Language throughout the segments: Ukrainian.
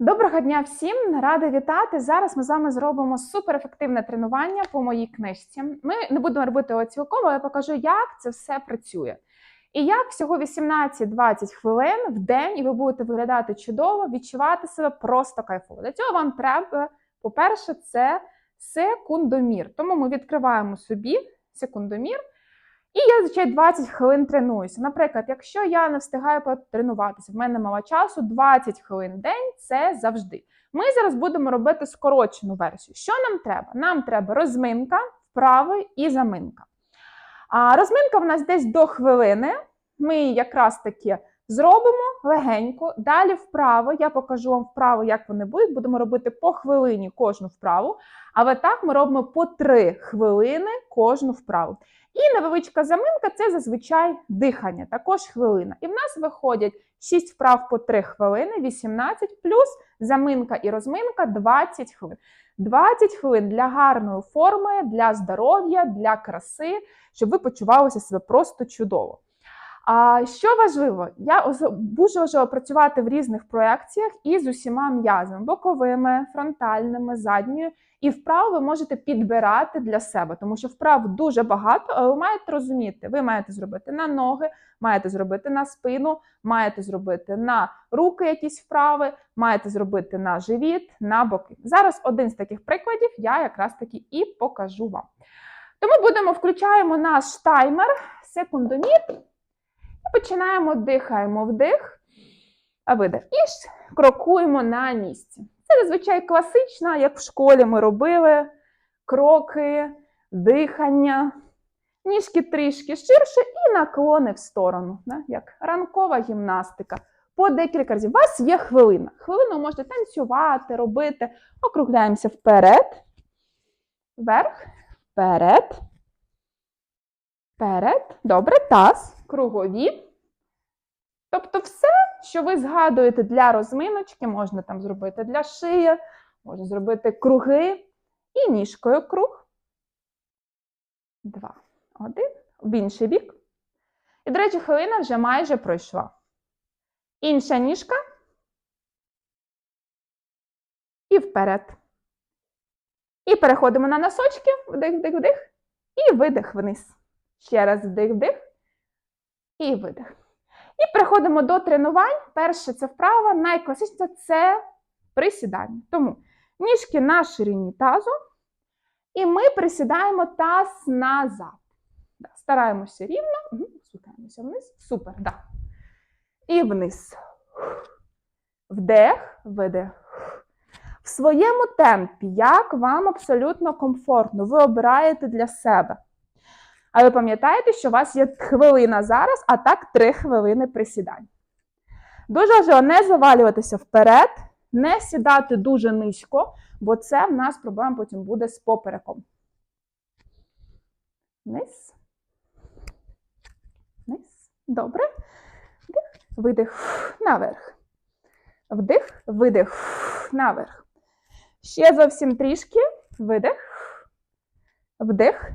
Доброго дня всім! Рада вітати! Зараз ми з вами зробимо суперефективне тренування по моїй книжці. Ми не будемо робити його цілком, але я покажу, як це все працює. І як всього 18-20 хвилин в день, і ви будете виглядати чудово, відчувати себе просто кайфово. Для цього вам треба, по-перше, це секундомір. Тому ми відкриваємо собі секундомір. І я зазвичай 20 хвилин тренуюся. Наприклад, якщо я не встигаю потренуватися, в мене мало часу, 20 хвилин в день це завжди. Ми зараз будемо робити скорочену версію. Що нам треба? Нам треба розминка, вправи і заминка. А розминка в нас десь до хвилини. Ми якраз таки зробимо легенько. Далі вправо. Я покажу вам вправо, як вони будуть. Будемо робити по хвилині кожну вправу. Але так ми робимо по 3 хвилини кожну вправу. І невеличка заминка це зазвичай дихання, також хвилина. І в нас виходять 6 вправ по 3 хвилини, 18 плюс заминка і розминка 20 хвилин. 20 хвилин для гарної форми, для здоров'я, для краси, щоб ви почувалися себе просто чудово. А що важливо, я дуже працювати в різних проекціях і з усіма м'язами боковими, фронтальними, задньою. І вправ ви можете підбирати для себе, тому що вправ дуже багато, але ви маєте розуміти, ви маєте зробити на ноги, маєте зробити на спину, маєте зробити на руки якісь вправи, маєте зробити на живіт, на боки. Зараз один з таких прикладів я якраз таки і покажу вам. Тому будемо включаємо наш таймер, секундомір, починаємо дихаємо вдих, а видих. І крокуємо на місці. Це зазвичай класична, як в школі ми робили кроки, дихання, ніжки трішки ширше і наклони в сторону, як ранкова гімнастика. По декілька разів. У вас є хвилина. Хвилину можете танцювати, робити. Округляємося вперед, вверх, вперед, вперед. Добре, таз, кругові. Тобто, все, що ви згадуєте для розминочки, можна там зробити для шиї, можна зробити круги і ніжкою круг. Два. Один. В інший бік. І, до речі, хвилина вже майже пройшла. Інша ніжка. І вперед. І переходимо на носочки. Вдих, вдих, вдих. І видих вниз. Ще раз вдих, вдих. І видих. І переходимо до тренувань. Перше це вправа, найкласичніше це присідання. Тому ніжки на ширині тазу. І ми присідаємо таз назад. Стараємося рівно. Спускаємося вниз. Супер, да. І вниз. Вдих, видих. В своєму темпі, як вам абсолютно комфортно, ви обираєте для себе. Але пам'ятайте, що у вас є хвилина зараз, а так три хвилини присідань. Дуже важливо не завалюватися вперед, не сідати дуже низько, бо це в нас проблема потім буде з попереком. Вниз. Вниз. Добре. Вдих, видих, наверх. Вдих, видих, наверх. Ще зовсім трішки. Видих. Вдих.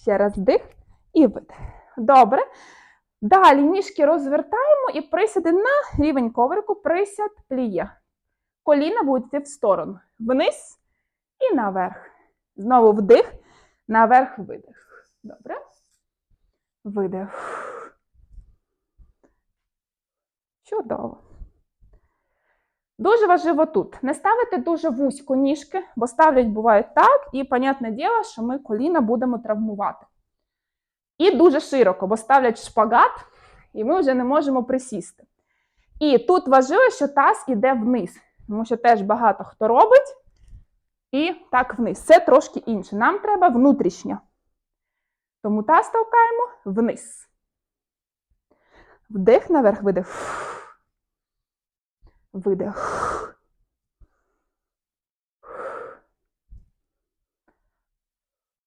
Ще раз вдих і видих. Добре. Далі ніжки розвертаємо і присяди на рівень коврику, присяд пліє. Коліна будуть йти в сторону. Вниз і наверх. Знову вдих, наверх, видих. Добре. Видих. Чудово. Дуже важливо тут. Не ставити дуже вузько ніжки, бо ставлять бувають так, і, понятне діло, що ми коліна будемо травмувати. І дуже широко, бо ставлять шпагат, і ми вже не можемо присісти. І тут важливо, що таз іде вниз, тому що теж багато хто робить. І так вниз. Це трошки інше. Нам треба внутрішньо. Тому таз толкаємо вниз. Вдих, наверх, видих. Видих.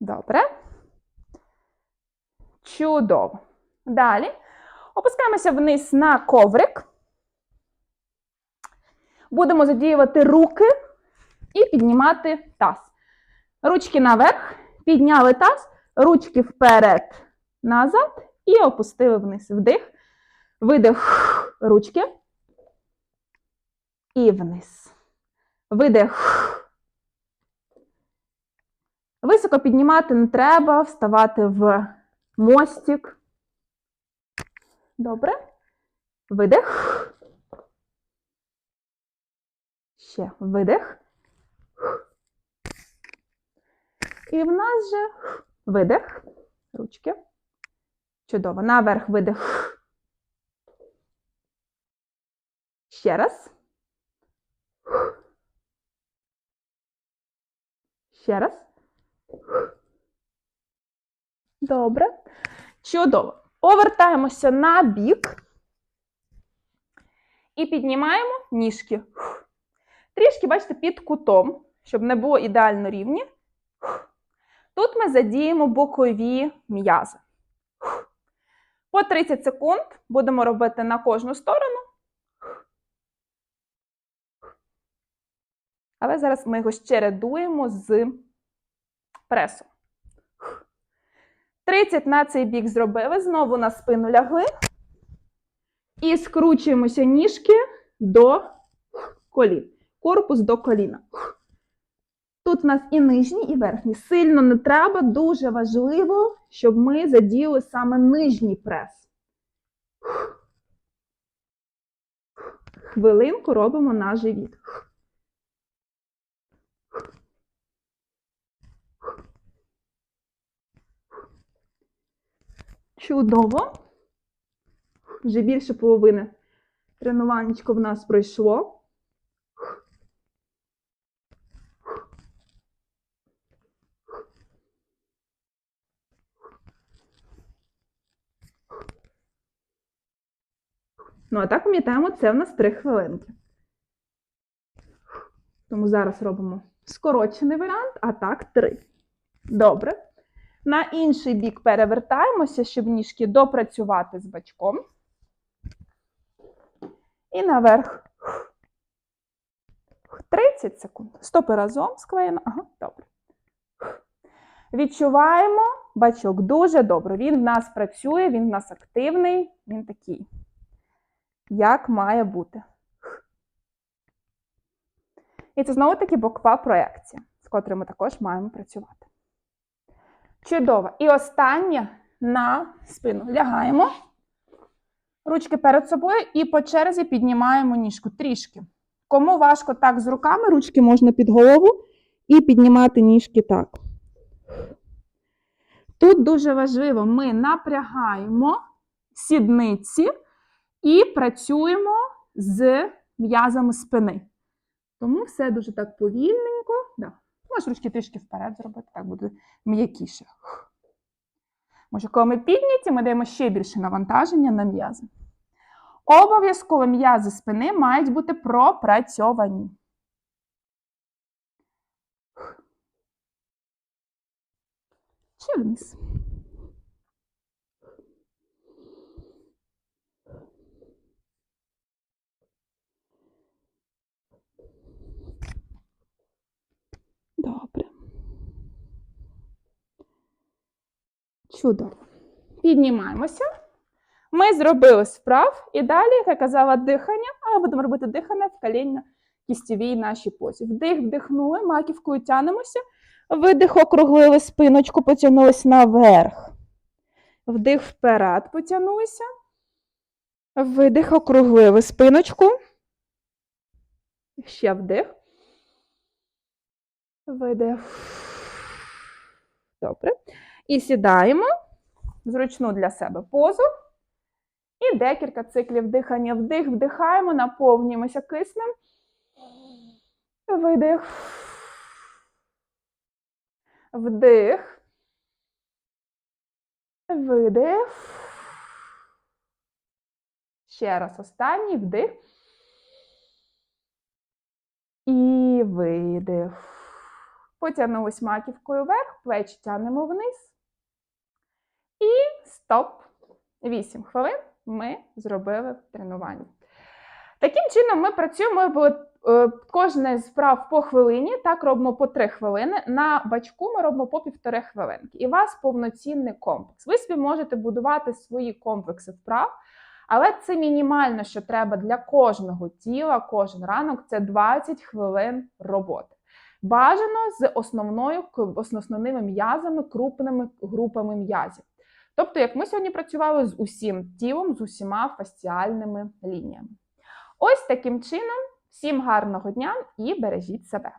Добре. Чудово. Далі опускаємося вниз на коврик. Будемо задіювати руки і піднімати таз. Ручки наверх, підняли таз, ручки вперед, назад і опустили вниз. Вдих, видих, ручки. і вниз. Видих. Високо піднімати не треба, вставати в мостик. Добре. Видих. Ще видих. І в нас же видих. Ручки. Чудово. Наверх видих. Ще раз. Ще раз. Добре. Чудово. Повертаємося на бік. І піднімаємо ніжки. Трішки, бачите, під кутом, щоб не було ідеально рівні. Тут ми задіємо бокові м'язи. По 30 секунд будемо робити на кожну сторону. Але зараз ми його ще рядуємо з пресом. 30 на цей бік зробили, знову на спину лягли. І скручуємося ніжки до колін. Корпус до коліна. Тут у нас і нижні, і верхні. Сильно не треба, дуже важливо, щоб ми задіяли саме нижній прес. Хвилинку робимо на живіт. Чудово. Вже більше половини тренуваннячко в нас пройшло. Ну, а так пам'ятаємо, це в нас 3 хвилинки. Тому зараз робимо скорочений варіант, а так 3. Добре. На інший бік перевертаємося, щоб ніжки допрацювати з бачком. І наверх. 30 секунд. Стопи разом склеєно. Ага, добре. Відчуваємо бачок дуже добре. Він в нас працює, він в нас активний, він такий, як має бути. І це знову таки бокова проекція, з котрою ми також маємо працювати. Чудово. І останнє на спину. Лягаємо. Ручки перед собою і по черзі піднімаємо ніжку трішки. Кому важко так з руками, ручки можна під голову і піднімати ніжки так. Тут дуже важливо, ми напрягаємо сідниці і працюємо з м'язами спини. Тому все дуже так повільненько. Можеш ручки трішки вперед зробити, так буде м'якіше. Може, коли ми підняті, ми даємо ще більше навантаження на м'язи. Обов'язково м'язи спини мають бути пропрацьовані. Чи вниз. Добре. Чудово. Піднімаємося. Ми зробили справ і далі, як я казала, дихання, а будемо робити дихання в колінно-кістєвій нашій позі. Вдих, вдихнули, маківкою тянемося. Видих, округлили спиночку, потягнулись наверх. Вдих вперед, потягнулися. Видих, округлили спиночку. Ще вдих. Видих. Добре. І сідаємо зручну для себе позу. І декілька циклів дихання. Вдих, вдихаємо, наповнюємося киснем. Видих. Вдих. Видих. Ще раз останній вдих. І видих. Потягнулись маківкою вверх, плечі тягнемо вниз. І стоп. 8 хвилин ми зробили тренування. Таким чином, ми працюємо е, кожне з вправ по хвилині, так робимо по 3 хвилини. На бачку ми робимо по півтори хвилинки. І у вас повноцінний комплекс. Ви собі можете будувати свої комплекси вправ, Але це мінімально, що треба для кожного тіла, кожен ранок це 20 хвилин роботи. Бажано з основною основними м'язами, крупними групами м'язів. Тобто, як ми сьогодні працювали з усім тілом, з усіма фасціальними лініями. Ось таким чином, всім гарного дня і бережіть себе.